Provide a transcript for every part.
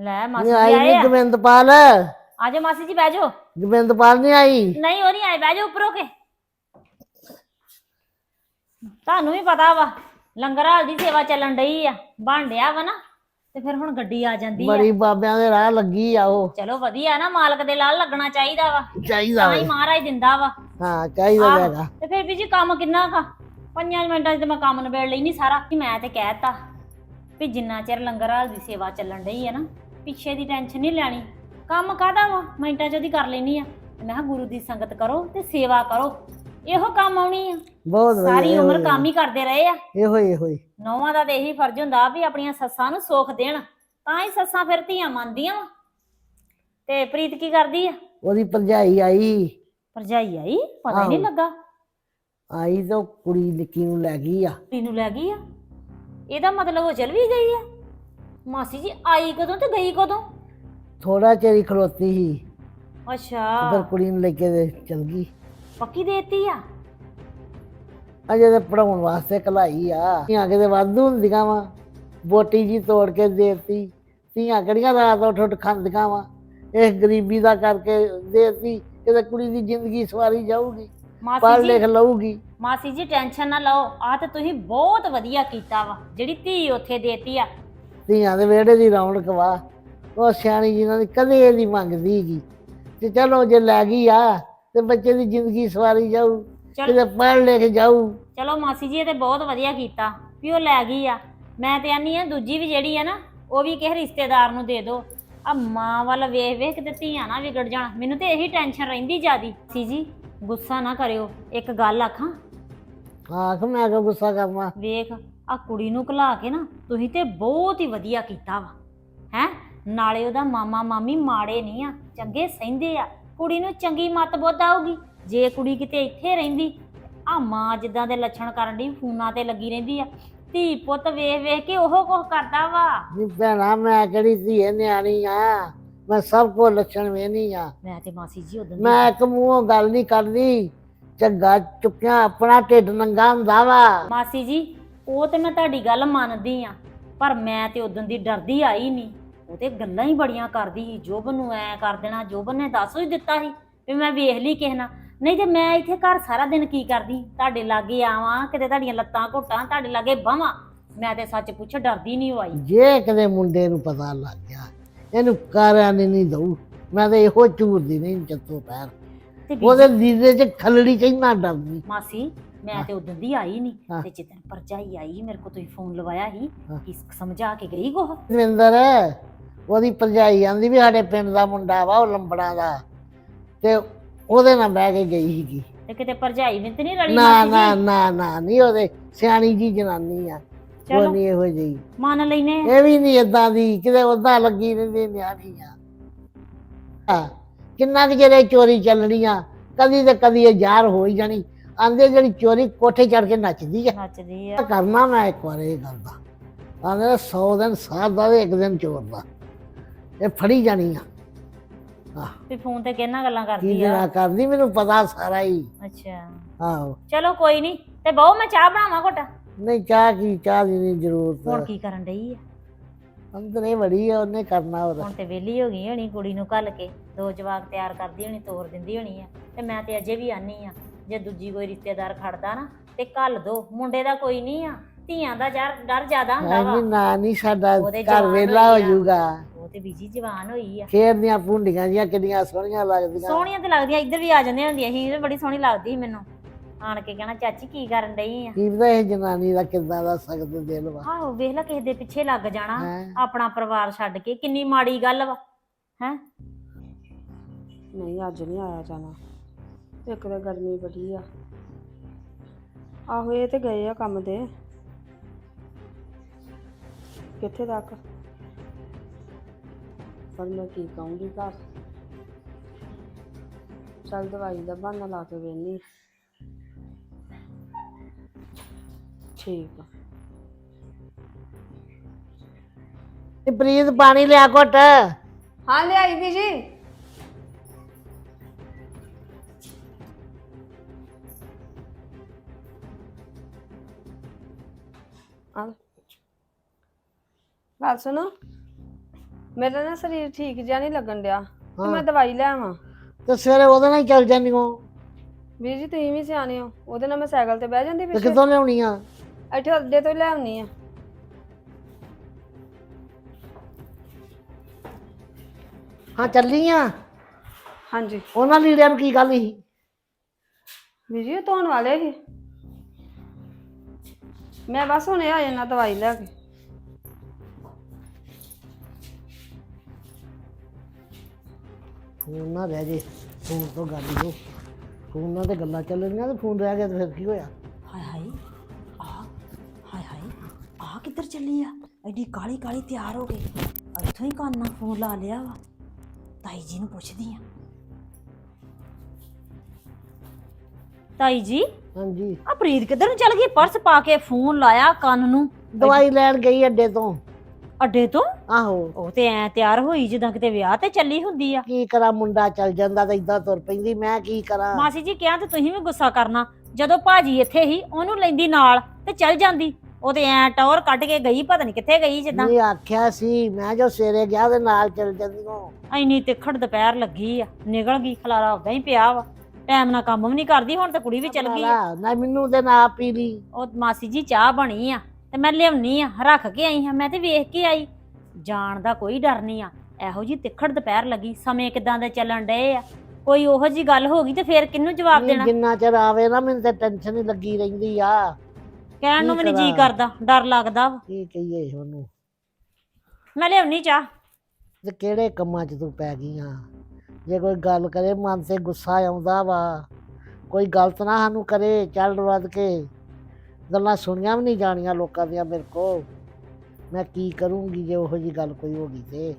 ਲੈ ਮਾਸੀ ਨਹੀਂ ਜੀ ਆਈ ਆਏ ਨਹੀਂ ਆ। ਗੋਬਿੰਦਪਾਲ। ਆਜੋ ਮਾਸੀ ਜੀ ਬਹਿ ਜਾਓ। ਗੋਬਿੰਦਪਾਲ ਨਹੀਂ ਆਈ? ਨਹੀਂ ਉਹ ਨਹੀਂ ਆਏ ਬਹਿ ਜਾਓ ਉੱਪਰੋਂ ਕੇ। ਤੁਹਾਨੂੰ ਵੀ ਪਤਾ ਵਾ ਲੰਗਰ ਹਾਲ ਦੀ ਸੇਵਾ ਚੱਲਣ ਡਈ ਆ ਬਣ ਡਿਆ ਵਾ ਨਾ ਤੇ ਫਿਰ ਹੁਣ ਗੱਡੀ ਆ ਜਾਂਦੀ ਆ। ਬੜੀ ਬਾਬਿਆਂ ਦੇ ਰਾਹ ਲੱਗੀ ਆ ਉਹ। ਚਲੋ ਵਧੀਆ ਨਾ ਮਾਲਕ ਦੇ ਲਾਲ ਲੱਗਣਾ ਚਾਹੀਦਾ ਵਾ। ਚਾਹੀਦਾ ਤਾਂ ਹੀ ਵਾ। ਮਹਾਰਾਜ ਦਿੰਦਾ ਵਾ। ਹਾਂ ਚਾਹੀਦਾ ਆਹ, ਹੈਗਾ। ਤੇ ਫਿਰ ਵੀ ਜੀ ਕੰਮ ਕਿੰਨਾ ਕਾ ਪੰਜਾਂ ਮਿੰਟਾਂ 'ਚ ਤੇ ਮੈਂ ਕੰਮ ਨਿਬੇੜ ਲਈ ਨਹੀਂ ਸਾਰਾ। ਕਿ ਮੈਂ ਤੇ ਕਹਿਤਾ ਵੀ ਜਿੰਨਾ ਚਿਰ ਲੰਗਰ ਹਾਲ ਦੀ ਸੇਵਾ ਚੱਲਣ ਡਈ ਆ ਨਾ ਪਿੱਛੇ ਦੀ ਟੈਨਸ਼ਨ ਨਹੀਂ ਲੈਣੀ। ਕੰਮ ਕਾਹਦਾ ਵਾ? ਮਿੰਟਾਂ 'ਚ ਉਹਦੀ ਕਰ ਲੈਣੀ ਆ। ਮੈਂ ਕਿਹਾ ਗੁਰੂ ਦੀ ਸੰਗਤ ਕਰੋ ਤੇ ਸੇਵਾ ਕਰੋ। ਇਹੋ ਕੰਮ ਆਉਣੀ ਆ। ਬਹੁਤ ਵਧੀਆ ਸਾਰੀ ਇਹੋ ਉਮਰ ਹੀ- ਕੰਮ ਹੀ ਕਰਦੇ ਰਹੇ ਆ। ਇਹੋ ਹੀ ਇਹੋ ਹੀ। ਨੌਵਾਂ ਦਾ ਤੇ ਇਹੀ ਫਰਜ਼ ਹੁੰਦਾ ਵੀ ਆਪਣੀਆਂ ਸੱਸਾਂ ਨੂੰ ਸੁੱਖ ਦੇਣ। ਤਾਂ ਹੀ ਸੱਸਾਂ ਫਿਰ ਧੀਆਂ ਮੰਨਦੀਆਂ ਵਾ। ਤੇ ਪ੍ਰੀਤ ਕੀ ਕਰਦੀ ਆ? ਉਹਦੀ ਭਰਜਾਈ ਆਈ। ਭਰਜਾਈ ਆਈ? ਪਤਾ ਹੀ ਨਹੀਂ ਆਹੋ। ਲੱਗਾ। ਆਈ ਤਾਂ ਕੁੜੀ ਨਿੱਕੀ ਨੂੰ ਲੈ ਗਈ ਆ। ਕੁੜੀ ਨੂੰ ਲੈ ਗਈ ਆ। ਇਹਦਾ ਮਤਲਬ ਉਹ ਚਲ ਵੀ ਗਈ ਆ? ਮਾਸੀ ਜੀ ਆਈ ਕਦੋਂ ਤੇ ਗਈ ਕਦੋਂ? ਥੋੜਾ ਚਿਰ ਹੀ ਖਲੋਤੀ ਸੀ। ਅੱਛਾ। ਕੁੜੀ ਨੂੰ ਲੈ ਕੇ ਤੇ ਚਲ ਗਈ। ਪੱਕੀ ਦੇਤੀ ਆ? ਅਜੇ ਤੇ ਪੜਾਉਣ ਵਾਸਤੇ ਕਲਾਈ ਆ। ਧੀਆਂ ਕਿਤੇ ਵਾਧੂ ਹੁੰਦੀਆਂ ਵਾ। ਬੋਟੀ ਜੀ ਤੋੜ ਕੇ ਦੇਤੀ। ਧੀਆਂ ਕਿਹੜੀਆਂ ਰਾਤ ਉੱਠ ਉੱਠ ਖਾਂਦੀਆਂ ਵਾ। ਇਸ ਗਰੀਬੀ ਦਾ ਕਰਕੇ ਦੇਤੀ। ਕਿਤੇ ਕੁੜੀ ਦੀ ਜ਼ਿੰਦਗੀ ਸਵਾਰੀ ਜਾਊਗੀ ਪੜ੍ਹ ਮਾਸੀ ਲਿਖ ਜੀ ਲਊਗੀ। ਮਾਸੀ ਜੀ ਟੈਨਸ਼ਨ ਨਾ ਲਓ। ਆ ਤੇ ਤੁਸੀਂ ਬਹੁਤ ਵਧੀਆ ਕੀਤਾ ਵਾ। ਜਿਹੜੀ ਧੀ ਉੱਥੇ ਦੇਤੀ ਆ ਧੀਆਂ ਦੇ ਵਿਹੜੇ ਦੀ ਰੌਣਕ ਵਾ। ਉਹ ਸਿਆਣੀ ਜਿਨ੍ਹਾਂ ਦੀ ਕਦੇ ਇਹਦੀ ਮੰਗਦੀ ਹੈਗੀ ਤੇ ਚਲੋ ਜੇ ਲੈ ਗਈ ਆ ਤੇ ਬੱਚੇ ਦੀ ਜ਼ਿੰਦਗੀ ਸਵਾਰੀ ਜਾਊ ਚਲ। ਕਿਤੇ ਪੜ੍ਹ ਲਿਖ ਜਾਊ। ਚਲੋ ਮਾਸੀ ਜੀ ਇਹ ਤੇ ਬਹੁਤ ਵਧੀਆ ਕੀਤਾ ਵੀ ਉਹ ਲੈ ਗਈ ਆ। ਮੈਂ ਤੇ ਆਨੀ ਆ ਦੂਜੀ ਵੀ ਜਿਹੜੀ ਆ ਨਾ ਉਹ ਵੀ ਕਿਸੇ ਰਿਸ਼ਤੇਦਾਰ ਨੂੰ ਦੇ ਦਿਓ ਆ ਮਾਂ ਵੱਲ ਵੇਖ ਵੇਖ ਕਿਤੇ ਧੀਆਂ ਨਾ ਵਿਗੜ ਜਾਣ। ਮੈਨੂੰ ਤੇ ਇਹੀ ਟੈਨਸ਼ਨ ਰਹਿੰਦੀ ਜਿਆਦੀ। ਸੀ ਜੀ ਗੁੱਸਾ ਨਾ ਕਰਿਓ ਇੱਕ ਗੱਲ ਆਖਾਂ। ਆਖ ਮੈਂ ਕਿਉਂ ਗੁੱਸਾ ਕਰਨਾ ਵੇਖ ਆ ਕੁੜੀ ਨੂੰ ਘਲਾ ਕੇ ਨਾ ਤੁਸੀਂ ਤੇ ਬਹੁਤ ਹੀ ਵਧੀਆ ਕੀਤਾ ਵਾ। ਹੈ? ਨਾਲੇ ਉਹਦਾ ਮਾਮਾ ਮਾਮੀ ਮਾੜੇ ਨਹੀਂ ਆ ਚੰਗੇ ਸਹਿੰਦੇ ਆ। ਕੁੜੀ ਨੂੰ ਚੰਗੀ ਮੱਤ ਬੁੱਧ ਆਊਗੀ। ਜੇ ਕੁੜੀ ਕਿਤੇ ਇੱਥੇ ਰਹਿੰਦੀ ਆ ਮਾਂ ਜਿੱਦਾਂ ਦੇ ਲੱਛਣ ਕਰਨ ਦੀ ਫੋਨਾਂ ਤੇ ਲੱਗੀ ਰਹਿੰਦੀ ਆ। ਧੀ ਪੁੱਤ ਵੇਖ ਵੇਖ ਕੇ ਉਹ ਕੁਝ ਕਰਦਾ ਵਾ। ਨੀ ਭੈਣਾ ਮੈਂ ਕਿਹੜੀ ਧੀਏ ਨਿਆਣੀ ਆ। ਮੈਂ ਸਭ ਕੋ ਲੱਛਣ ਵੇਨੀ ਆ। ਮੈਂ ਤੇ ਮਾਸੀ ਜੀ ਉਦੋਂ ਮੈਂ ਇੱਕ ਮੂੰਹੋਂ ਗੱਲ ਨਹੀਂ ਕਰਦੀ। ਝੱਗਾ ਚੁੱਕਿਆ ਆਪਣਾ ਢਿੱਡ ਨੰਗਾ ਹੁੰਦਾ ਵਾ। ਮਾਸੀ ਜੀ ਉਹ ਤੇ ਮੈਂ ਤੁਹਾਡੀ ਗੱਲ ਮੰਨਦੀ ਆ ਪਰ ਮੈਂ ਤੇ ਉਦੋਂ ਦੀ ਡਰਦੀ ਆਈ ਨਹੀਂ ਉਹ ਤੇ ਗੱਲਾਂ ਹੀ ਬੜੀਆਂ ਕਰਦੀ ਸੀ ਜੋਬਨ ਨੂੰ ਐ ਕਰ ਦੇਣਾ ਜੋਬਨ ਨੇ ਦੱਸ ਹੀ ਦਿੱਤਾ ਸੀ ਵੀ ਮੈਂ ਵੇਖ ਲਈ ਕਿਸੇ ਨਾਲ। ਨਹੀਂ ਤੇ ਮੈਂ ਇੱਥੇ ਘਰ ਸਾਰਾ ਦਿਨ ਕੀ ਕਰਦੀ ਤੁਹਾਡੇ ਲਾਗੇ ਆਵਾਂ ਕਿਤੇ ਤੁਹਾਡੀਆਂ ਲੱਤਾਂ ਘੁੱਟਾਂ ਤੁਹਾਡੇ ਲਾਗੇ ਬਾਵਾਂ ਮੈਂ ਤੇ ਸੱਚ ਪੁੱਛ ਡਰਦੀ ਨਹੀਂ ਉਹ ਆਈ। ਜੇ ਕਦੇ ਮੁੰਡੇ ਨੂੰ ਪਤਾ ਲੱਗ ਗਿਆ ਇਹਨੂੰ ਕਾਰਿਆਂ ਨੇ ਨਹੀਂ ਦਊ ਮੈਂ ਤਾਂ ਇਹੋ ਝੂਰਦੀ ਨਹੀਂ ਚੱਤੋ ਪੈਰ। ਤੇ ਉਹਦੇ ਲੀਦੇ 'ਚ ਖਲੜੀ ਚੈਨਾ ਡਰਦੀ। ਮਾਸੀ ਮੈਂ ਤੇ ਉਦੋਂ ਦੀ ਆਈ ਨਹੀਂ ਹਾਂ। ਤੇ ਜਿੱਦਣ ਪਰਜਾਈ ਆਈ ਮੇਰੇ ਕੋਲ ਤੁਸੀਂ ਫੋਨ ਲਵਾਇਆ ਸੀ ਹਾਂ। ਕਿ ਸਮਝਾ ਕੇ ਗਈ ਕੋਹ ਦਵਿੰਦਰ ਉਹਦੀ ਭਰਜਾਈ ਆਂਦੀ ਵੀ ਸਾਡੇ ਪਿੰਡ ਦਾ ਮੁੰਡਾ ਵਾ ਉਹ ਲੰਬੜਾ ਦਾ। ਤੇ ਉਹਦੇ ਨਾਲ ਬਹਿ ਕੇ ਗਈ ਸੀਗੀ। ਤੇ ਕਿਤੇ ਪਰਜਾਈ ਵੀ ਤੇ ਨਹੀਂ ਰਲੀ ਨਾ ਮਾਸੀ ਨਾ ਜੀ? ਨਾ ਨਾ ਨਹੀਂ ਉਹਦੇ ਸਿਆਣੀ ਜੀ ਜਨਾਨੀ ਆ। ਉਹ ਚਲੋ। ਨਹੀਂ ਇਹੋ ਜਿਹੀ। ਮੰਨ ਲੈਨੇ ਇਹ ਵੀ ਨਹੀਂ ਇਦਾਂ ਦੀ ਕਿਤੇ ਉਦਾਂ ਲੱਗੀ ਰਹਿੰਦੀ ਨਿਆਣੀ ਆ ਆ, ਕਿੰਨਾ ਕੁ ਜਿਹੜੇ ਚੋਰੀ ਚੱਲਣੀਆਂ ਕਦੀ ਤੇ ਕਦੀ ਇਹ ਜ਼ਾਹਰ ਹੋ ਹੀ ਜਾਣੀ। ਆਂਦੇ ਜਿਹੜੀ ਚੋਰੀ ਕੋਠੇ ਚੜ ਕੇ ਨੱਚਦੀ ਆ। ਨੱਚਦੀ ਆ। ਕਰਨਾ ਮੈਂ ਇੱਕ ਵਾਰ ਇਹ ਕਰਦਾ ਆਂਦੇ 100 ਦਿਨ ਸਾਧ ਦਾ ਤੇ ਇੱਕ ਦਿਨ ਚੋਰ ਦਾ। ਇਹ ਫੜੀ ਜਾਣੀ ਆ। ਤੇ ਫੋਨ ਤੇ ਕਿਹਨਾਂ ਗੱਲਾਂ ਕੀ ਕਰਦੀ ਆ? ਜਨਾ ਕਰਦੀ ਮੈਨੂੰ ਪਤਾ ਸਾਰਾ ਹੀ। ਅੱਛਾ। ਆਹੋ। ਚਲੋ ਕੋਈ ਨਹੀਂ ਤੇ ਬਹੁ ਮੈਂ ਚਾਹ ਬਣਾਵਾਂ ਘੁੱਟ। ਨਹੀਂ ਚਾਹ ਕੀ ਚਾਹ ਦੀ ਨਹੀਂ ਹੁਣ ਜ਼ਰੂਰਤ ਕੀ ਕਰਨ ਡਈ ਆ? ਅੰਦਰ ਇਹ ਵੜੀ ਆ ਉਹਨੇ ਕਰਨਾ ਹੋਰ। ਹੁਣ ਤੇ ਵਿਹਲੀ ਹੋ ਗਈ ਹੋਣੀ ਕੁੜੀ ਨੂੰ ਘੱਲ ਕੇ। ਦੋ ਜਵਾਕ ਤਿਆਰ ਕਰਦੀ ਹੋਣੀ ਤੋਰ ਦਿੰਦੀ ਹੋਣੀ ਆ। ਤੇ ਮੈਂ ਤੇ ਅਜੇ ਵੀ ਆਨੀ ਆ। ਜੇ ਦੂਜੀ ਕੋਈ ਰਿਸ਼ਤੇਦਾਰ ਖੜਦਾ ਨਾ ਤੇ ਘੱਲ ਦੋ ਮੁੰਡੇ ਦਾ ਕੋਈ ਨਹੀਂ ਆ ਧੀਆਂ ਦਾ ਡਰ ਡਰ ਜ਼ਿਆਦਾ ਹੁੰਦਾ ਵਾ ਨਹੀਂ ਨਾ ਨਹੀਂ ਸਾਡਾ ਉਹਦੇ ਘਰ ਜਵਾਨ ਵੇਲਾ ਹੋ ਹੋਈ ਆ। ਜਾਊਗਾ। ਉਹ ਤੇ ਬੀਜੀ ਜਵਾਨ ਹੋਈ ਆ। ਖੇਰ ਦੀਆਂ ਭੁੰਡੀਆਂ ਜੀਆਂ ਕਿੰਨੀਆਂ ਸੋਹਣੀਆਂ ਲੱਗਦੀਆਂ। ਸੋਹਣੀਆਂ ਤੇ ਲੱਗਦੀਆਂ ਇੱਧਰ ਵੀ ਆ ਜਾਂਦੀਆਂ ਹੁੰਦੀਆਂ ਸੀ ਇਹ ਬੜੀ ਸੋਹਣੀ ਲੱਗਦੀ ਸੀ ਮੈਨੂੰ। ਆਣ ਕੇ ਕਹਿਣਾ ਚਾਚੀ ਕੀ ਕਰਨ ਡਈ ਆ? ਕੀ ਪਤਾ ਇਹ ਜਨਾਨੀ ਦਾ ਕਿੱਦਾਂ ਦਾ ਸਖਤ ਦਿਲ ਵਾ। ਆਹੋ ਵੇਖ ਲੈ ਕਿਸੇ ਦੇ ਪਿੱਛੇ ਲੱਗ ਜਾਣਾ ਹੈਂ। ਆਪਣਾ ਪਰਿਵਾਰ ਛੱਡ ਕੇ ਕਿੰਨੀ ਮਾੜੀ ਗੱਲ ਵਾ ਹੈ? ਨਹੀਂ ਅੱਜ ਨਹੀਂ ਆਇਆ ਜਾਣਾ। ਇੱਕ ਤਾਂ ਗਰਮੀ ਬੜੀ ਆ। ਆਹੋ ਇਹ ਤੇ ਗਏ ਆ ਕੰਮ ਤੇ। ਕਿੱਥੇ ਤੱਕ? ਪਰ ਮੈਂ ਕੀ ਕਹੂੰਗੀ ਘਰ। ਚੱਲ ਦਵਾਈ ਦਾ ਬਹਾਨਾ ਲਾ ਕੇ ਵੇਨੀ। ਠੀਕ ਆ। ਤੇ ਪ੍ਰੀਤ ਪਾਣੀ ਲਿਆ ਘੁੱਟ। ਹਾਂ ਲਿਆਈ ਵੀ ਜੀ। ਗੱਲ ਸੁਣੋ। ਮੇਰਾ ਨਾ ਸਰੀਰ ਠੀਕ ਜਿਹਾ ਨਹੀਂ ਲੱਗਣ ਡਿਆ ਤੇ ਹਾਂ। ਮੈਂ ਦਵਾਈ ਲੈ ਆਵਾਂ। ਤੇ ਸਵੇਰੇ ਉਹਦੇ ਨਾਲ ਹੀ ਚੱਲ ਜਾਂਦੀ ਹੋ। ਵੀਰ ਜੀ ਤੁਸੀਂ ਵੀ ਸਿਆਣੇ ਹੋ। ਉਹਦੇ ਨਾਲ ਮੈਂ ਸਾਈਕਲ ਤੇ ਬਹਿ ਜਾਂਦੀ ਤੇ ਪਿੱਛੇ। ਕਿੱਥੋਂ ਲਿਆਉਣੀ ਆ? ਇੱਥੇ ਅੱਡੇ ਤੋਂ ਹੀ ਲੈ ਆਉਣੀ ਆ। ਹਾਂ ਚੱਲੀ ਆ। ਹਾਂਜੀ। ਉਹਨਾਂ ਲੀੜਿਆਂ ਨੂੰ ਕੀ ਗੱਲ ਸੀ? ਵੀਰ ਜੀ ਉਹ ਧੋਣ ਵਾਲੇ ਸੀ। ਮੈਂ ਬਸ ਹੁਣੇ ਆ ਜਾਣਾ ਦਵਾਈ ਲੈ ਕੇ। ਫੋਨ ਨਾ ਰਹਿ ਜੇ ਫੋਨ ਤੋਂ ਗੱਲ ਹੀ ਹੋ। ਫੋਨ ਨਾਲ ਤੇ ਗੱਲਾਂ ਚੱਲਣੀਆਂ ਤੇ ਫੋਨ ਰਹਿ ਗਿਆ ਤੇ ਫਿਰ ਕੀ ਹੋਇਆ? ਹਾਏ ਹਾਏ ਆ ਹਾਏ ਹਾਏ ਆ ਕਿੱਧਰ ਚੱਲੀ ਆ? ਐਡੀ ਕਾਲੀ ਕਾਲੀ ਤਿਆਰ ਹੋ ਗਈ। ਇੱਥੋਂ ਹੀ ਕੰਨ ਨਾਲ ਫੋਨ ਲਾ ਲਿਆ ਵਾ। ਤਾਈ ਜੀ ਨੂੰ ਪੁੱਛਦੀ ਆ। ਤਾਈ ਜੀ ਹਾਂਜੀ। ਆ ਪ੍ਰੀਤ ਕਿੱਧਰ ਨੂੰ ਚੱਲ ਗਈ? ਪਰਸ ਪਾ ਕੇ ਫੋਨ ਲਾਇਆ ਕੰਨ ਨੂੰ। ਦਵਾਈ ਲੈਣ ਗਈ ਅੱਡੇ ਤੋਂ। ਅੱਡੇ ਤੋਂ? ਆਹੋ। ਉਹ ਤੇ ਐ ਤਿਆਰ ਹੋਈ ਜਿੱਦਾਂ ਕਿਤੇ ਵਿਆਹ ਤੇ ਚੱਲੀ ਹੁੰਦੀ ਆ। ਕੀ ਕਰਾਂ ਮੁੰਡਾ ਚੱਲ ਜਾਂਦਾ ਤਾਂ ਇਦਾਂ ਤੁਰ ਪੈਂਦੀ ਮੈਂ ਕੀ ਕਰਾਂ? ਮਾਸੀ ਜੀ ਕਿਹਾ ਤੇ ਤੁਸੀਂ ਵੀ ਗੁੱਸਾ ਕਰਨਾ ਜਦੋਂ ਭਾਜੀ ਇੱਥੇ ਹੀ ਉਹਨੂੰ ਲੈਂਦੀ ਨਾਲ ਤੇ ਚੱਲ ਜਾਂਦੀ। ਉਹ ਤੇ ਐ ਟੌਰ ਕੱਢ ਕੇ ਗਈ ਪਤਾ ਨਹੀਂ ਕਿੱਥੇ ਗਈ ਜਿੱਦਾਂ। ਨਹੀਂ ਆਖਿਆ ਸੀ ਮੈਂ ਜੋ ਸਵੇਰੇ ਗਿਆ ਉਹਦੇ ਨਾਲ ਚੱਲ ਜਾਂਦੀ ਹਾਂ ਐਨੀ ਤਿੱਖੜ ਦੁਪਹਿਰ ਲੱਗੀ ਆ ਨਿਕਲ ਗਈ ਖਲਾਰਾ ਉਦਾਂ ਹੀ ਪਿਆ ਵਾ। ਟਾਈਮ ਨਾਲ ਕੰਮ ਵੀ ਨਹੀਂ ਕਰਦੀ ਹੁਣ ਤਾਂ ਕੁੜੀ ਵੀ ਚਲ ਗਈ ਆ। ਨਾ ਮੈਨੂੰ ਤੇ ਨਾ ਪੀ ਲਈ ਉਹ ਮਾਸੀ ਜੀ ਚਾਹ ਬਣੀ ਆ ਤੇ ਮੈਂ ਲਿਆਉਣੀ ਆ ਰੱਖ ਕੇ ਆਈ ਹਾਂ ਮੈਂ ਤੇ ਵੇਖ ਕੇ ਆਈ। ਜਾਣ ਦਾ ਕੋਈ ਡਰ ਨਹੀਂ ਆ। ਇਹੋ ਜੀ ਤਿੱਖੜ ਦੁਪਹਿਰ ਲੱਗੀ ਸਮੇਂ ਕਿਦਾਂ ਦੇ ਚੱਲਣ ਡਏ ਆ? ਕੋਈ ਉਹੋ ਜੀ ਗੱਲ ਹੋ ਗਈ ਤੇ ਫੇਰ ਕਿਹਨੂੰ ਜਵਾਬ ਦੇਣਾ? ਜਿੰਨਾ ਚਿਰ ਆਵੇ ਨਾ ਮੈਨੂੰ ਤੇ ਟੈਨਸ਼ਨ ਹੀ ਲੱਗੀ ਰਹਿੰਦੀ ਆ। ਕਹਿਣ ਨੂੰ ਵੀ ਨਹੀਂ ਜੀ ਕਰਾਂ? ਕਰਦਾ ਡਰ ਲੱਗਦਾ ਵਾ। ਕੀ ਕਹੀਏ ਉਹਨੂੰ? ਮੈਂ ਲਿਆਉਣੀ ਚਾਹ। ਤੇ ਕਿਹੜੇ ਕੰਮਾਂ 'ਚ ਤੂੰ ਪੈ ਗਈ ਆ? ਜੇ ਕੋਈ ਗੱਲ ਕਰੇ ਮਨ ਤੇ ਗੁੱਸਾ ਆਉਂਦਾ ਵਾ। ਕੋਈ ਗਲਤ ਨਾ ਸਾਨੂੰ ਕਰੇ ਚੱਲ ਵੱਧ ਕੇ। ਗੱਲਾਂ ਸੁਣੀਆਂ ਵੀ ਨਹੀਂ ਜਾਣੀਆਂ ਲੋਕਾਂ ਦੀਆਂ ਮੇਰੇ ਕੋ ਮੈਂ ਕੀ ਕਰੂੰਗੀ ਜੇ ਉਹੋ ਜੀ ਗੱਲ ਕੋਈ ਹੋ ਗਈ ਤੇ?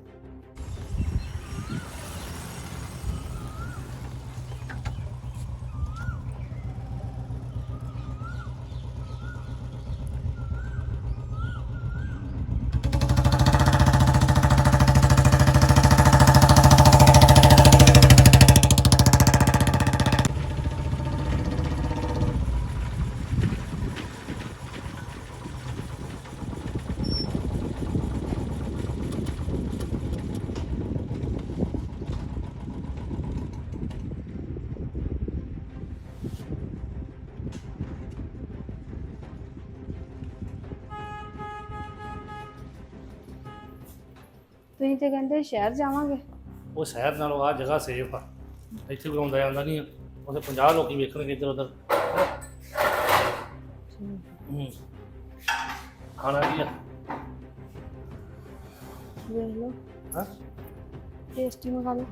ਤੁਸੀਂ ਤੇ ਕਹਿੰਦੇ ਸ਼ਹਿਰ ਜਾਵਾਂਗੇ। ਉਹ ਸ਼ਹਿਰ ਨਾਲੋਂ ਆ ਜਗ੍ਹਾ ਸੇਫ ਆ। ਇੱਥੇ ਆਉਂਦਾ ਜਾਂਦਾ ਨਹੀਂ। ਉੱਥੇ 50 ਲੋਕੀ ਵੇਖਣਗੇ ਇੱਧਰ ਉੱਧਰ। ਹੂੰ। ਖਾਣਾ ਕੀ ਆ? ਵੇਖ ਲਓ। ਹਾਂ? ਟੇਸਟੀ ਮੰਗਾ ਲਓ।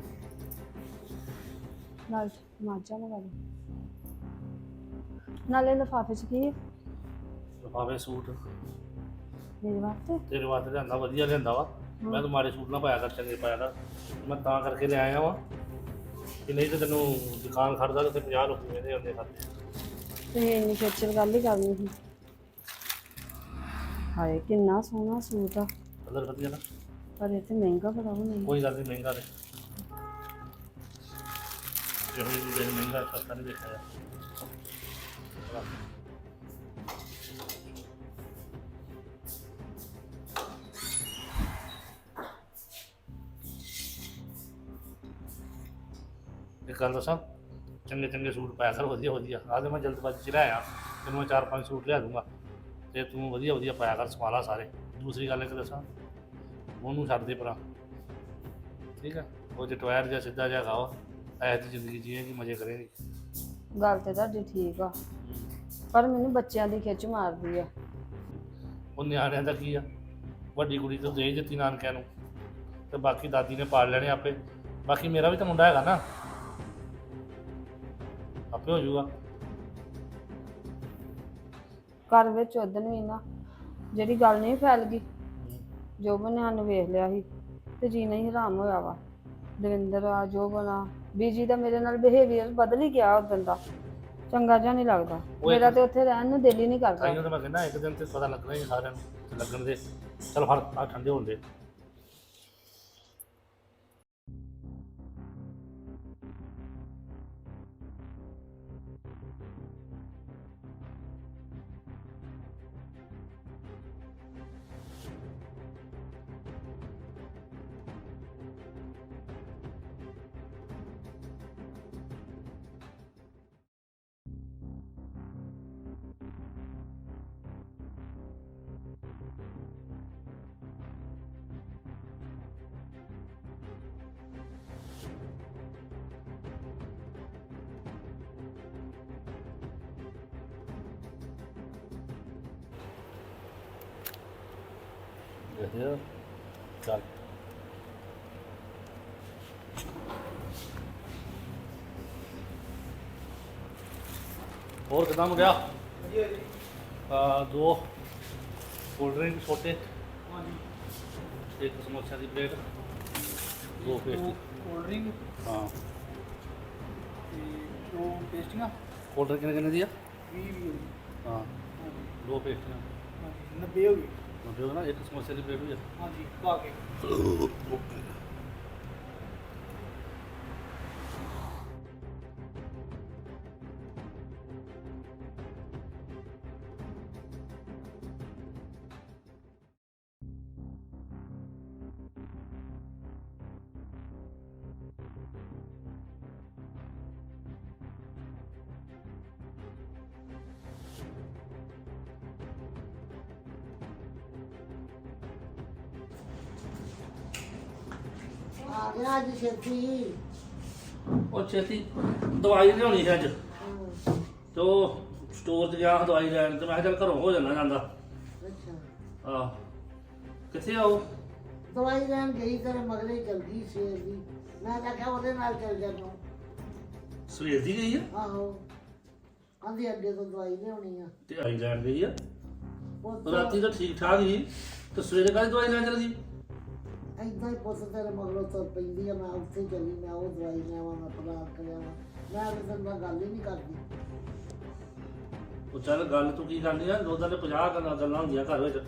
ਨਾਲ ਮਾਜਾ ਮੰਗਾ ਲਓ। ਨਾਲੇ ਲਿਫਾਫੇ ਚ ਕੀ ਹੈ? ਲਫਾਵੇ ਸੂਟ। ਮੇਰੇ ਵਾਸਤੇ? ਤੇਰੇ ਵਾਸਤੇ ਲਿਆਂਦਾ ਵਧੀਆ ਲਿਆਂਦਾ ਵਾ। ਮੈਂ ਤਾਂ ਮਾੜੇ ਸੂਟ ਨਾ ਪਾਇਆ ਕਰ ਚੰਗੇ ਪਾਇਆ ਕਰ। ਮੈਂ ਤਾਂ ਕਰਕੇ ਲੈ ਆਇਆ ਵਾਂ। ਕਿ ਨਹੀਂ ਤੇ ਤੈਨੂੰ ਦੁਕਾਨ ਖੜਦਾ ਤੇ 50 ਲੋਕੀ ਵੇਦੇ ਹੁੰਦੇ ਖਾਤੇ ਤੁਸੀਂ ਇੰਨੀ ਖੇਚਲ ਗੱਲ ਹੀ ਕਰਨੀ ਸੀ। ਹਾਏ ਕਿੰਨਾ ਸੋਹਣਾ ਸੂਟ ਆ। ਕਲਰ ਵਧੀਆ ਨਾ। ਪਰ ਇਹ ਤੇ ਮਹਿੰਗਾ ਬੜਾ ਹੋਣਾ। ਕੋਈ ਗੱਲ ਨਹੀਂ ਮਹਿੰਗਾ ਦੇ। ਜਿਹੋ ਜਿਹੀ ਮਹਿੰਗਾ ਸਸਤਾ ਨਹੀਂ ਦੇਖਿਆ ਜਾ। ਇੱਕ ਗੱਲ ਦੱਸਾਂ ਚੰਗੇ ਚੰਗੇ ਸੂਟ ਪਾਇਆ ਕਰ ਵਧੀਆ ਵਧੀਆ। ਤੇ ਮੈਂ ਜਲਦਬਾਜ਼ੀ ਚ ਲਿਆਇਆ ਤੈਨੂੰ ਮੈਂ ਚਾਰ ਪੰਜ ਸੂਟ ਲਿਆ ਦੂੰਗਾ। ਤੇ ਤੂੰ ਵਧੀਆ ਵਧੀਆ ਪਾਇਆ ਕਰ ਸਵਾਲਾ ਸਾਰੇ। ਦੂਸਰੀ ਗੱਲ ਇੱਕ ਦੱਸਾਂ ਉਹਨੂੰ ਛੱਡ ਦੇ ਪਰਾਂ ਠੀਕ ਹੈ ਉਹ ਜੇ ਟਵਾਇਰ ਜਿਹਾ ਸਿੱਧਾ ਜਿਹਾ ਖਾਓ ਐ ਦੀ ਜ਼ਿੰਦਗੀ ਜੀਏਗੀ ਮਜ਼ੇ ਕਰੇਗੀ। ਗੱਲ ਤੇ ਤੁਹਾਡੀ ਠੀਕ ਆ ਪਰ ਮੈਨੂੰ ਬੱਚਿਆਂ ਦੀ ਖਿੱਚ ਮਾਰਦੀ ਆ। ਉਹ ਨਿਆਣਿਆਂ ਦਾ ਕੀ ਆ? ਵੱਡੀ ਕੁੜੀ ਤੋਂ ਦੇ ਦਿੱਤੀ ਨਾਨਕਿਆਂ ਨੂੰ। ਤੇ ਬਾਕੀ ਦਾਦੀ ਨੇ ਪਾਲ ਲੈਣੇ ਆਪੇ। ਬਾਕੀ ਮੇਰਾ ਵੀ ਤਾਂ ਮੁੰਡਾ ਹੈਗਾ ਨਾ। ਆਪੇ ਹੋ ਜਾਊਗਾ। ਘਰ ਵਿੱਚ ਉਦਣ ਵੀ ਨਾ ਜਿਹੜੀ ਗੱਲ ਨਹੀਂ ਫੈਲ ਗਈ ਜੋਬਨ ਨੇ ਸਾਨੂੰ ਵੇਖ ਲਿਆ ਸੀ ਤੇ ਜੀਣਾ ਹੀ ਹਰਾਮ ਹੋਇਆ ਵਾ। ਦਵਿੰਦਰ ਆ ਜੋਬਨ ਆ ਬੀਜੀ ਦਾ ਮੇਰੇ ਨਾਲ ਬਿਹੇਵੀਅਰ ਬਦਲ ਹੀ ਗਿਆ ਉਦੋਂ ਦਾ। ਚੰਗਾ ਜਿਹਾ ਨਹੀਂ ਲੱਗਦਾ। ਉਹ ਮੇਰਾ ਤੇ ਉੱਥੇ ਰਹਿਣ ਨੂੰ ਦਿਲ ਹੀ ਨਹੀਂ ਕਰਦਾ। ਤਾਈਓ ਤਾਂ ਮੈਂ ਕਹਿੰਦਾ ਇੱਕ ਦਿਨ ਤੇ ਪਤਾ ਲੱਗਣਾ ਹੀ ਸਾਰਿਆਂ ਨੂੰ ਤੇ ਲੱਗਣ ਦੇ। ਚਲ ਫੜ ਆ ਠੰਡੇ ਹੋਣ ਦੇ। ਆ ਚੱਲ ਹੋਰ ਕਿਦਾਂ ਮੁੰਡਿਆ ਆ ਦੋ ਕੋਲਡ ਡਰਿੰਕ ਛੋਟੇ। ਹਾਂਜੀ। ਇੱਕ ਸਮੋਸਿਆਂ ਦੀ ਪਲੇਟ। ਦੋ ਪੇਸਟੀ ਕੋਲਡ ਡਰਿੰਕ ਹਾਂ। ਤੇ ਦੋ ਪੇਸਟੀਆਂ ਕੋਲਡ ਡਰਿੰਕ ਕਿੰਨੇ ਕਿੰਨੇ ਦੀ ਆ? 20 ਵੀ ਹਾਂ। ਦੋ ਪੇਸਟੀਆਂ ਹਾਂਜੀ। 90 ਹੋ ਗਈ ਉਹਦਾ ਨਾ ਇੱਕ ਸਮੋਸੇ ਦੀ ਪਲੇਟ ਵੀ ਆ। ਹਾਂਜੀ ਪਾ ਕੇ। ਆ ਗਿਆ ਅੱਜ ਛੇਤੀ। ਉਹ ਛੇਤੀ ਦਵਾਈ ਲਿਆਉਣੀ ਸੀ ਅੱਜ। ਤੇ ਉਹ ਸਟੋਰ 'ਚ ਗਿਆ ਦਵਾਈ ਲੈਣ ਤੇ ਮੈਂ ਕਿਹਾ ਚੱਲ ਘਰੋਂ ਹੋ ਜਾਣਾ ਜਾਂਦਾ। ਅੱਛਾ। ਆ ਕਿੱਥੇ ਆਉ ਦਵਾਈ ਲੈਣ ਗਈ ਤੇਰੇ ਮਗਰੇ ਹੀ ਚਲ ਗਈ ਸਵੇਰ ਦੀ। ਮੈਂ ਤਾਂ ਕਿਹਾ ਉਹਦੇ ਨਾਲ ਚੱਲ ਜਾਣਾ ਸਵੇਰ ਦੀ ਗਈ ਆ? ਆਹੋ। ਆਂਦੀ ਅੱਡੇ ਤੋਂ ਦਵਾਈ ਲਿਆਉਣੀ ਆ। ਤੇ ਆਈ ਲੈਣ ਗਈ ਆ? ਰਾਤੀ ਤਾਂ ਠੀਕ ਠਾਕ ਸੀ। ਤੇ ਸਵੇਰੇ ਕਾਹਦੀ ਦਵਾਈ ਲੈਣ ਚਲ ਗਈ? ਏਦਾਂ ਹੀ ਪੁੱਤ ਤੇਰੇ ਮਗਰੋਂ ਤੁਰ ਪੈਂਦੀ ਆ ਮੈਂ ਉੱਥੇ ਚਲੀ ਮੈਂ ਉਹ ਦਵਾਈ ਲਿਆਵਾਂ ਮੈਂ ਪਲਾਨ ਕਰਿਆਵਾਂ ਮੈਂ ਤੇਰੇ ਨਾਲ ਗੱਲ ਹੀ ਨਹੀਂ ਕਰਦੀ। ਉਹ ਚੱਲ ਗੱਲ ਤੂੰ ਕੀ ਕਰਨੀ ਆ? ਦੋਦਾਂ ਦੇ 50 ਗੱਲਾਂ ਗੱਲਾਂ ਹੁੰਦੀਆਂ ਘਰ ਵਿੱਚ।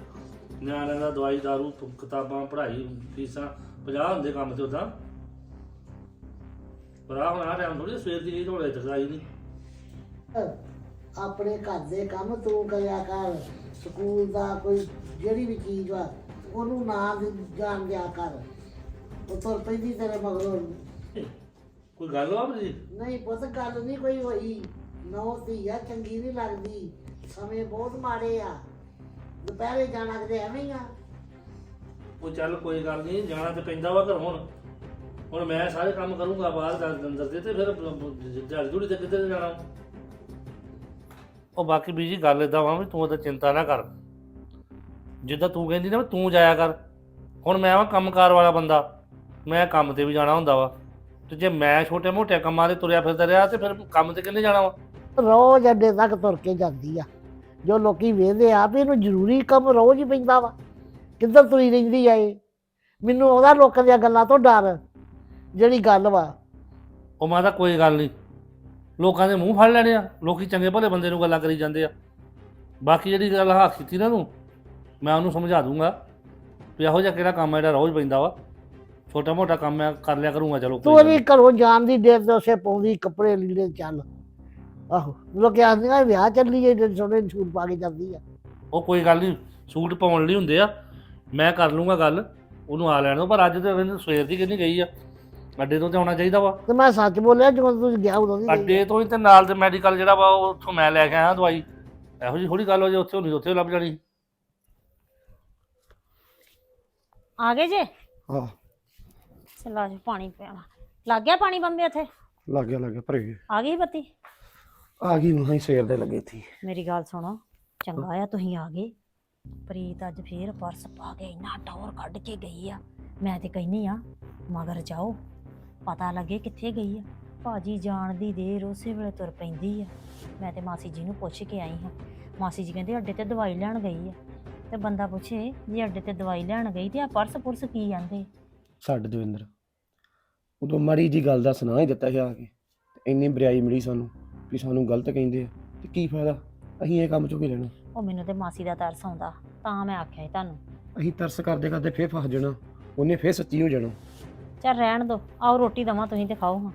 ਨਿਆਣਿਆਂ ਦਾ ਦਵਾਈ ਦਾਰੂ ਪ- ਕਿਤਾਬਾਂ ਪੜ੍ਹਾਈ ਫੀਸਾਂ 50 ਹੁੰਦੇ ਕੰਮ ਤੇ ਉਦਾਂ ਪਰ ਆ ਹੁਣ ਆ ਟਾਈਮ ਥੋੜੀ ਸਵੇਰ ਦੀ ਗਈ ਥੋੜੇ ਤੱਕ ਆਈ ਨਹੀਂ ਆਪਣੇ ਘਰ ਦੇ ਕੰਮ ਤੂੰ ਕਰਿਆ ਕਰ ਸਕੂਲ ਦਾ ਕੋਈ ਜਿਹੜੀ ਵੀ ਚੀਜ਼ ਵਾ ਉਹਨੂੰ ਨਾ ਜਾਣ ਦਿਆ ਕਰ। ਉਹ ਤੁਰ ਪੈਂਦੀ ਤੇਰੇ ਮਗਰੋਂ। ਕੋਈ ਗੱਲ ਵਾ ਜੀ ਨਹੀਂ ਪੁੱਤ ਗੱਲ ਨਹੀਂ ਕੋਈ ਹੋਈ। ਨੌ ਧੀਆ ਚੰਗੀ ਨਹੀਂ ਲੱਗਦੀ। ਸਮੇਂ ਬਹੁਤ ਮਾੜੇ ਆ। ਦੁਪਹਿਰੇ ਜਾਣਾ ਕਿਤੇ ਐਵੇਂ ਹੀ ਆ। ਉਹ ਚੱਲ ਕੋਈ ਗੱਲ ਨਹੀਂ ਜਾਣਾ ਤੇ ਪੈਂਦਾ ਵਾ ਘਰ ਹੁਣ। ਹੁਣ ਮੈਂ ਸਾਰੇ ਕੰਮ ਕਰੂੰਗਾ ਬਾਹਰ ਦਾ ਅੰਦਰ ਦੇ ਤੇ ਫਿਰ ਦਿਹਾੜੀ ਦੂੜੀ ਤੇ ਕਿੱਧਰ ਜਾਣਾ? ਉਹ ਬਾਕੀ ਬੀਜੀ ਗੱਲ ਇਦਾਂ ਵਾ ਵੀ ਤੂੰ ਉਹਦਾ ਚਿੰਤਾ ਨਾ ਕਰ। ਜਿੱਦਾਂ ਤੂੰ ਕਹਿੰਦੀ ਨਾ ਵੀ ਤੂੰ ਜਾਇਆ ਕਰ। ਹੁਣ ਮੈਂ ਵਾਂ ਕੰਮਕਾਰ ਵਾਲਾ ਬੰਦਾ। ਮੈਂ ਕੰਮ ਤੇ ਵੀ ਜਾਣਾ ਹੁੰਦਾ ਵਾ। ਤੇ ਜੇ ਮੈਂ ਛੋਟੇ ਮੋਟੇ ਕੰਮਾਂ ਤੇ ਤੁਰਿਆ ਫਿਰਦਾ ਰਿਹਾ ਤੇ ਫਿਰ ਕੰਮ ਤੇ ਕਿੰਨੇ ਜਾਣਾ ਵਾ? ਰੋਜ਼ ਅੱਡੇ ਤੱਕ ਤੁਰ ਕੇ ਜਾਂਦੀ ਆ। ਜੋ ਲੋਕੀ ਵੇਖਦੇ ਆ ਵੀ ਇਹਨੂੰ ਜ਼ਰੂਰੀ ਕੰਮ ਰੋਜ਼ ਹੀ ਪੈਂਦਾ ਵਾ। ਕਿੱਧਰ ਤੁਰੀ ਰਹਿੰਦੀ ਆ ਇਹ? ਮੈਨੂੰ ਉਹਦਾ ਲੋਕਾਂ ਦੀਆਂ ਗੱਲਾਂ ਤੋਂ ਡਰ ਜਿਹੜੀ ਗੱਲ ਵਾ। ਉਹ ਮਾਤਾ ਕੋਈ ਗੱਲ ਨਹੀਂ ਲੋਕਾਂ ਦੇ ਮੂੰਹ ਫੜ ਲੈਣੇ ਆ। ਲੋਕੀ ਚੰਗੇ ਭਲੇ ਬੰਦੇ ਨੂੰ ਗੱਲਾਂ ਕਰੀ ਜਾਂਦੇ ਆ। ਬਾਕੀ ਜਿਹੜੀ ਗੱਲ ਹਾਕ ਕੀਤੀ ਨਾ ਤੂੰ ਮੈਂ ਉਹਨੂੰ ਸਮਝਾ ਦੂੰਗਾ ਵੀ ਇਹੋ ਜਿਹਾ ਕਿਹੜਾ ਕੰਮ ਹੈ ਜਿਹੜਾ ਰੋਜ਼ ਪੈਂਦਾ ਵਾ। ਛੋਟਾ ਮੋਟਾ ਕੰਮ ਮੈਂ ਕਰ ਲਿਆ ਕਰੂੰਗਾ ਚਲੋ ਕੋਈ ਤੂੰ ਗੱਲ ਉਹਦੀ ਘਰੋਂ ਜਾਣ ਦੀ ਦੇਰ ਤੇ ਉਸੇ ਪਾਉਂਦੀ ਕੱਪੜੇ ਲੀੜੇ ਚੱਲ। ਆਹੋ ਲੋਕੀ ਆਖਦੇ ਆ ਵਿਆਹ ਚੱਲੀ ਜਿਹੜੇ ਸੋਹਣੇ ਸੂਟ ਪਾ ਕੇ ਜਾਂਦੀ ਆ। ਉਹ ਕੋਈ ਗੱਲ ਨਹੀਂ ਸੂਟ ਪਾਉਣ ਲਈ ਹੁੰਦੇ ਆ। ਮੈਂ ਕਰ ਲੂੰਗਾ ਗੱਲ ਉਹਨੂੰ ਆ ਲੈਣ ਦਿਓ ਪਰ ਅੱਜ ਤੇ ਮੈਨੂੰ ਸਵੇਰ ਦੀ ਕਿੰਨੀ ਗਈ ਆ। ਅੱਡੇ ਤੋਂ ਤੇ ਆਉਣਾ ਚਾਹੀਦਾ ਵਾ। ਤੇ ਮੈਂ ਸੱਚ ਬੋਲਿਆ ਜਦੋਂ ਤੂੰ ਗਿਆ ਉਦੋਂ ਦੀ ਗਈ। ਅੱਡੇ ਤੋਂ ਹੀ ਤੇ ਨਾਲ ਤੇ ਮੈਡੀਕਲ ਜਿਹੜਾ ਵਾ ਉਹ ਉੱਥੋਂ ਮੈਂ ਲੈ ਕੇ ਆਇਆ ਦਵਾਈ। ਇਹੋ ਜਿਹੀ ਥੋੜੀ ਗੱਲ ਹੋ ਜੇ ਉੱਥੇ ਤਾਂ ਉੱਥੇ ਲੱਭ ਜਾਣੀ। ਆ ਗਏ ਜੇ? ਹਾਂ। ਚਲਾ ਜੀ ਪਾਣੀ ਪਿਆਵਾ। ਲੱਗ ਗਿਆ ਪਾਣੀ ਬੰਬੇ ਉੱਥੇ? ਲੱਗ ਗਿਆ ਲੱਗ ਗਿਆ ਭਰੇ ਗਏ। ਆ ਗਈ ਬੱਤੀ? ਆ ਗਈ ਮਹਾਂ ਹੀ ਸਵੇਰ ਦੇ ਲੱਗੇ ਸੀ ਮੇਰੀ ਗੱਲ ਸੁਣੋ ਚੰਗਾ ਆ ਤੁਸੀਂ ਆ ਗਏ। ਪ੍ਰੀਤ ਅੱਜ ਫੇਰ ਪਰਸ ਪਾ ਕੇ ਇੰਨਾ ਟੌਰ ਕੱਢ ਕੇ ਗਈ ਆ। ਮੈਂ ਤੇ ਕਹਿੰਨੀ ਆ ਮਗਰ ਜਾਓ। ਪਤਾ ਲੱਗੇ ਕਿੱਥੇ ਗਈ ਆ। ਭਾਜੀ ਜਾਣ ਦੀ ਦੇਰ ਉਸੇ ਵੇਲੇ ਤੁਰ ਪੈਂਦੀ ਆ। ਮੈਂ ਤੇ ਮਾਸੀ ਜੀ ਨੂੰ ਪੁੱਛ ਕੇ ਆਈ ਹਾਂ। ਮਾਸੀ ਜੀ ਕਹਿੰਦੇ ਅੱਡੇ ਤੇ ਦਵਾਈ ਲੈਣ ਗਈ ਆ। ਤੇ ਬੰਦਾ ਪੁੱਛੇ ਜੇ ਅੱਡੇ ਤੇ ਦਵਾਈ ਲੈਣ ਗਈ ਤੇ ਆ ਪਰਸ ਪੁਰਸ ਕੀ ਜਾਂਦੇ ਛੱਡ ਦਵਿੰਦਰ ਉਦੋਂ ਮਾੜੀ ਜੀ ਗੱਲ ਦਾ ਸੁਣਾ ਹੀ ਦਿੱਤਾ ਸੀ ਆ ਕੇ। ਤੇ ਇੰਨੀ ਬਰਿਆਈ ਮਿਲੀ ਸਾਨੂੰ ਵੀ ਸਾਨੂੰ ਗਲਤ ਕਹਿੰਦੇ ਆ। ਤੇ ਕੀ ਫਾਇਦਾ? ਅਸੀਂ ਇਹ ਕੰਮ ਚੋਂ ਕੀ ਲੈਣਾ। ਉਹ ਮੈਨੂੰ ਤੇ ਮਾਸੀ ਦਾ ਤਰਸ ਆਉਂਦਾ ਤਾਂ ਮੈਂ ਆਖਿਆ ਸੀ ਤੁਹਾਨੂੰ। ਅਸੀਂ ਤਰਸ ਕਰਦੇ ਕਰਦੇ ਫੇਰ ਫਸ ਜਾਣਾ। ਉਹਨੇ ਫੇਰ ਸੱਚੀ ਹੋ ਜਾਣਾ। ਚੱਲ ਰਹਿਣ ਦੋ ਆਓ ਰੋਟੀ ਦਵਾਂ ਤੁਸੀਂ ਤੇ ਖਾਓ ਹਾਂ